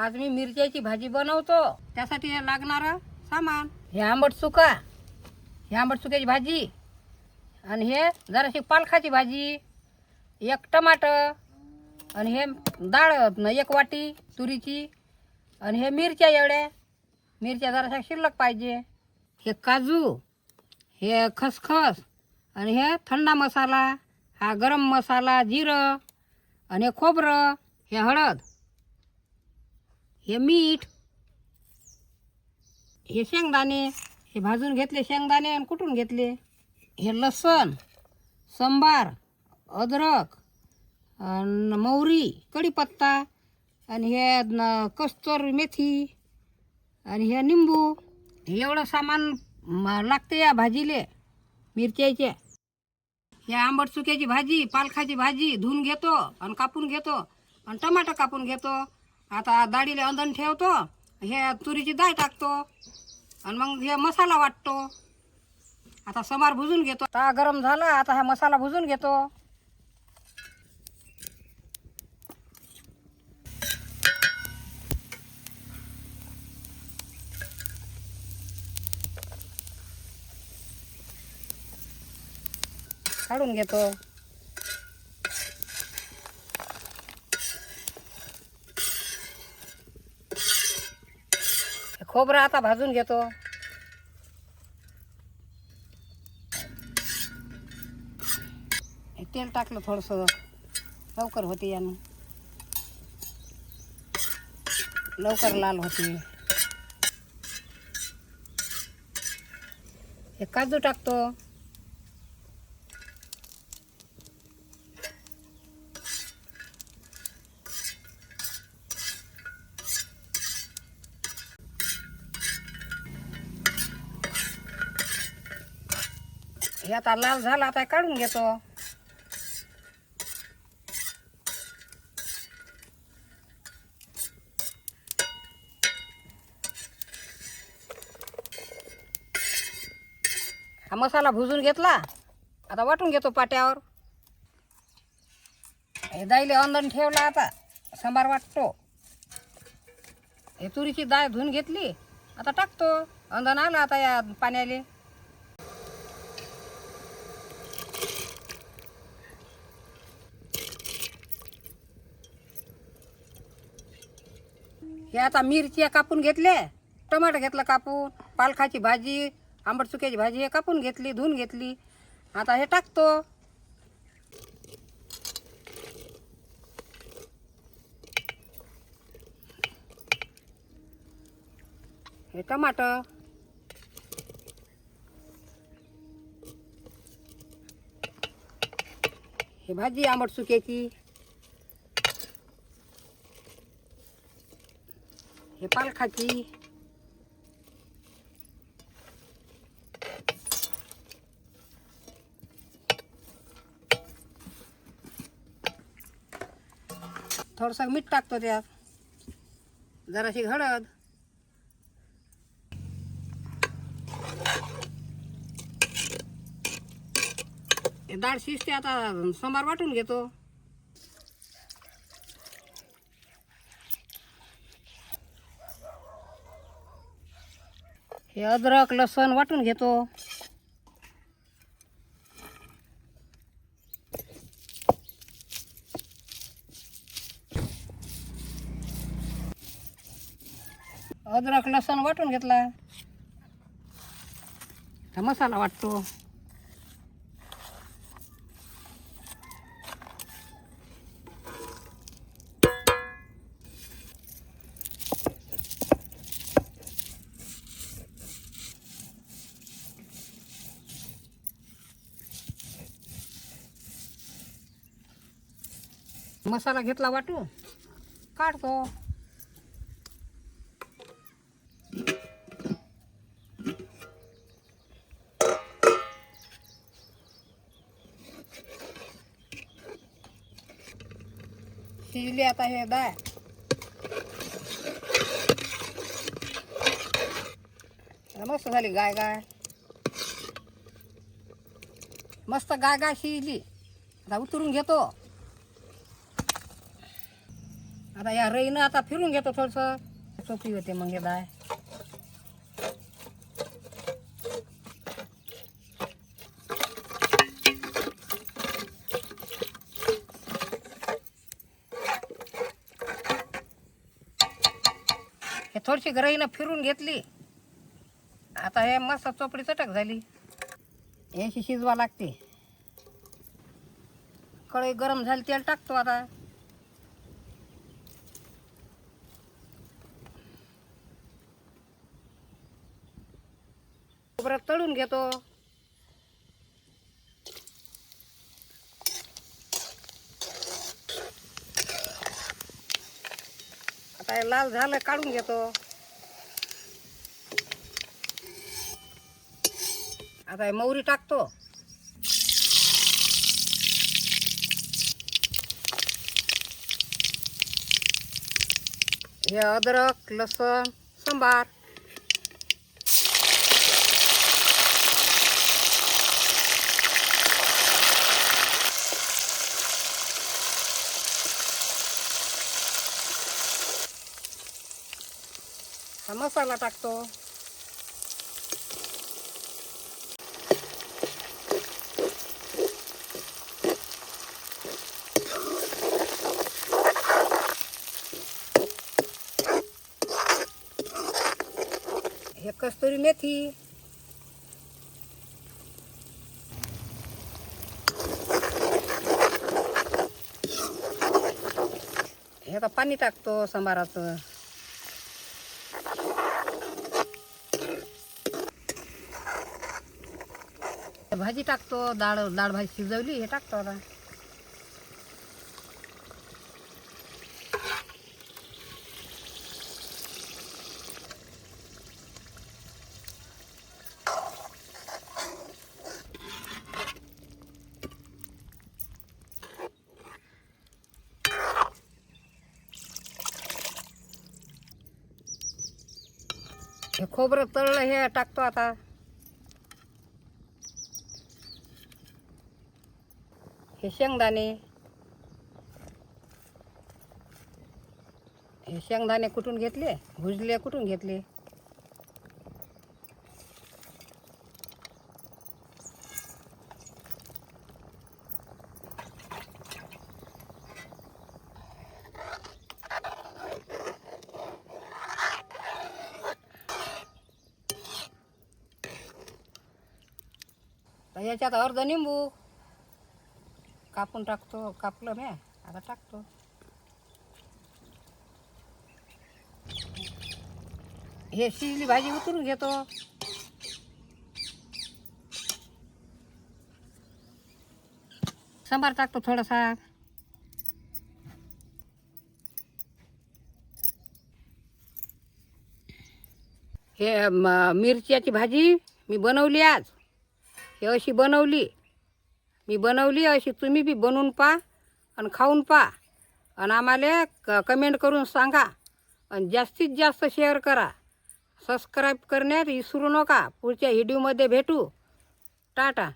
आज मी मिरच्याची भाजी बनवतो. त्यासाठी लागणारं सामान. हे आंबट सुका. हे आंबट सुक्याची भाजी. आणि हे जराशी पालखाची भाजी. एक टमाटर. आणि हे डाळ एक वाटी तुरीची. आणि हे मिरच्या एवढ्या. मिरच्या जराशा शिल्लक पाहिजे. हे काजू. हे खसखस. आणि हे थंडा मसाला. हा गरम मसाला जिरं. आणि हे खोबरं. हे हळद. हे मीठ हे शेंगदाणे हे भाजून घेतले शेंगदाणे आणि कुटून घेतले. हे लसण संबार अद्रक अन् मोहरी कढीपत्ता आणि हे न- मेथी आणि हे निंबू. हे एवढं सामान लागते या भाजीले मिरच्याचे. या आंबट चुक्याची भाजी पालखाची भाजी धुवून घेतो आणि कापून घेतो आणि टमाटर कापून घेतो. आता दाढीला अंदण ठेवतो हे तुरीची डाळ टाकतो आणि मग हे मसाला वाटतो. आता समार भुजून घेतो. आता गरम झाला आता हा मसाला भुजून घेतो. काढून घेतो. खोबरं आता भाजून घेतो. हे तेल टाकलं थोडंसं. लवकर होते यानं. लवकर लाल होते. हे काजू टाकतो. हे आता लाल झाला आता काढून घेतो. हा मसाला भुजून घेतला. आता वाटून घेतो पाट्यावर. हे दाईले अंदण ठेवला आता सांबार वाटतो. हे तुरीची डाळ धुवून घेतली आता टाकतो. अंदण आलं आता या पाण्याले. हे आता मिरच्या कापून घेतले टमाटर घेतलं कापून पालखाची भाजी आंबट चुक्याची भाजी हे कापून घेतली धुवून घेतली. आता हे टाकतो. हे टमाटर हे भाजी आंबट चुक्याची पालखाची थोडंसं मीठ टाकतो त्यात जराशी हळद डाळ शिजते आता सांबार वाटून घेतो हे अद्रक लसूण वाटून घेतो. अद्रक लसूण वाटून घेतला. मसाला वाटतो. मसाला घेतला वाटू? काढतो. शिजली आता हे डाळ मस्त झाली गाय गाय. मस्त गाय गाय शिजली. आता उतरून घेतो. आता या रईनं आता फिरून घेतो थोडंसं. सोपी होते मग हे डाळ हे थोडीशी ग्रहीनं फिरून घेतली. आता हे मस्त चोपडी चटक झाली. याशी शिजवा लागते. कढई गरम झाली तेल टाकतो आता खोबरं तळून घेतो. आता हे लाल झालं काढून घेतो. आता हे मोहरी टाकतो. हे अद्रक लसण सांबार. मसाला टाकतो. हे कस्तुरी मेथी. हे तर पाणी टाकतो सांबाराचं भाजी टाकतो डाळ डाळ भाजी शिजवली हे टाकतो आता. हे खोबरं तळलं हे टाकतो आता. हे शेंगदाणे. हे शेंगदाणे कुठून घेतले? भुजले कुठून घेतले? याच्यात अर्ध निंबू. कापून टाकतो कापलं मी आता टाकतो. हे शिजली भाजी उतरून घेतो. सांबार टाकतो थोडासा. हे मिरच्याची भाजी मी बनवली आज. हे अशी बनवली. मी बनवली अशी तुम्ही बी बनवून पहा आणि खाऊन पहा. आणि आम्हाला क कमेंट करून सांगा आणि जास्तीत जास्त शेअर करा. सबस्क्राईब करण्यात विसरू नका. पुढच्या व्हिडिओमध्ये भेटू. टाटा.